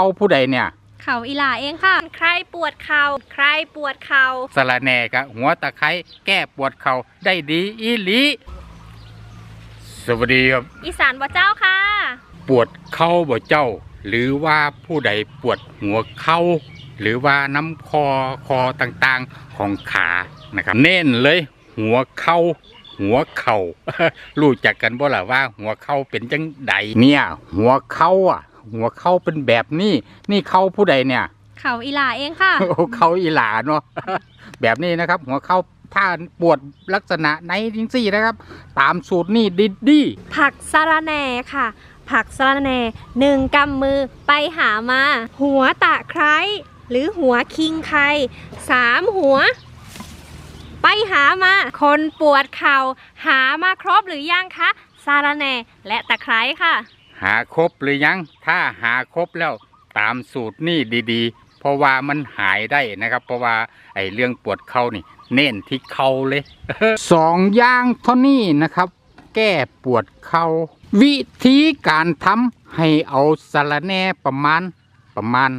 เข้าผู้ใดเนี่ย เขาอีหลาเองค่ะ ใครปวดเข่าใครปวดเข่าสะระแหน่กะหัวตะไคร้แก้ปวดเข่าได้ดีอีหลีสวัสดีครับ อีสานบ่เจ้าค่ะ ปวดเข่าบ่เจ้า หรือว่าผู้ใดปวดหัวเข่าหรือว่าน้ำคอคอต่างๆของขานะครับ เน้นเลย หัวเข่าหัวเข่า รู้จักกันบ่ล่ะว่าหัวเข่าเป็นจังใดเนี่ย หัวเข่าอะ หัวเข่าเป็นแบบนี้ นี่เข่าผู้ใดเนี่ย เขาอีหลาเองค่ะ โอ้เขาอีหลาเนาะ แบบนี้นะครับ หัวเข้าถ้าปวดลักษณะไหนจริงสี่นะครับ ตามสูตรนี่ดิดดี้ผักสะระแหน่ค่ะ ผักสะระแหน่หนึ่งกำมือไปหามา หัวตะไคร้หรือหัวคิงไคสามหัว ไปหามา คนปวดเข่าหามาครบหรือยังคะสะระแหน่และตะไคร้ค่ะ หาครบหรือยัง ถ้าหาครบแล้วตามสูตรนี่ดีๆ เพราะว่ามันหายได้นะครับ เพราะว่าไอ้เรื่องปวดเข่านี่ เน้นที่เข่าเลยสองอย่างเท่านี้นะครับ แก้ปวดเข่าวิธีการทำให้เอาสารแน่ประมาณประมาณ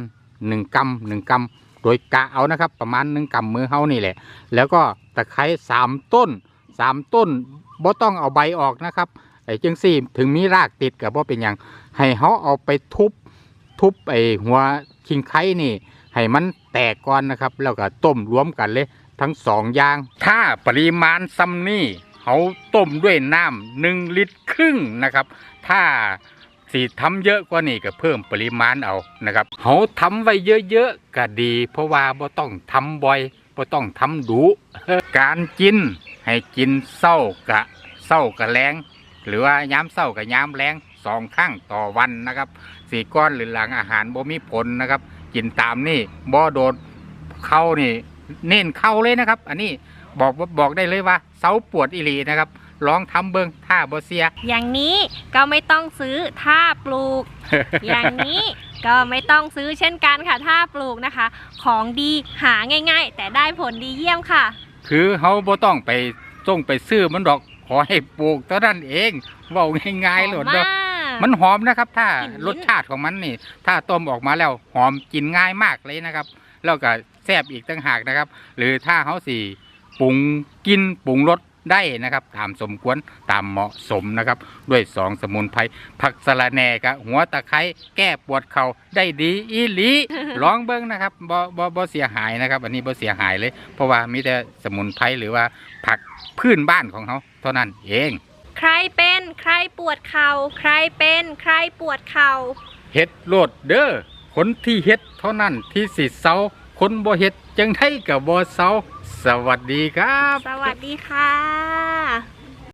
หนึ่งกำหนึ่งกำโดยกะเอานะครับ ประมาณหนึ่งกำมือเฮานี่แหละ แล้วก็ตะไคร้สามต้นสามต้นบ่ต้องเอาใบออกนะครับ ไอ้จังซี่ถึงมีรากติดกับว่าเป็นอย่างให้เขาเอาไปทุบทุบไอ้หัวคิงไข่นี่ ให้มันแตกก่อนนะครับ แล้วก็ต้มรวมกันเลย ทั้งสองอย่าง ถ้าปริมาณซ้ำนี่เขาต้มด้วยน้ำหนึ่งลิตรครึ่งนะครับ ถ้าสีทำเยอะกว่านี้ก็เพิ่มปริมาณเอานะครับเขาทำไว้เยอะๆก็ดี เพราะว่าบ่ต้องทำบ่อยบ่ต้องทำดุการกินให้กินเศร้ากะเศร้ากะแรง หรือว่าย้ำเศร้ากับย้ำแรงสองครั้งต่อวันนะครับสี่ก้อนหรือหลังอาหารบ่มีผลนะครับ กินตามนี่บ่โดนเข้านี่ เน้นเข้าเลยนะครับ อันนี้บอกบอกได้เลยว่าเสาปวดอิลีนะครับลองทำเบิงถ้าบ่เสีย อย่างนี้ก็ไม่ต้องซื้อถ้าปลูก อย่างนี้ก็ไม่ต้องซื้อเช่นกันค่ะถ้าปลูกนะคะ ของดีหาง่าย ๆ แต่ได้ผลดีเยี่ยมค่ะ คือเขาบ่ต้องไปต้องไปซื้อมันดอกข อให้ปลูกเท่านั้นเองเว่าง่ายๆโหลดหอมเนาะมากมันหอมนะครับ ถ้ากลิ่นลิ้นรสชาติของมันนี่ ถ้าต้มออกมาแล้วหอมกินง่ายมากเลยนะครับ แล้วก็แซ่บอีกต่างหากนะครับ หรือถ้าเขาสี่ปรุงกินปรุงรส ได้นะครับตามสมควรตามเหมาะสมนะครับ ด้วยสองสมุนไพรผักสะระแหน่กับหัวตะไคร้แก้ปวดเข่าได้ดีอีหลีลองเบิ้งนะครับบ่บ่บ่เสียหายนะครับ อันนี้บ่เสียหายเลย เพราะว่ามีแต่สมุนไพรหรือว่าผักพื้นบ้านของเขาเท่านั้นเอง ใครเป็นใครปวดเข่าใครเป็นใครปวดเข่าเฮ็ดโลดเด้อคนที่เฮ็ดเท่านั้นที่สิเซาคนบ่เฮ็ดจังไดก็บ่เซา สวัสดีครับ สวัสดีค่ะ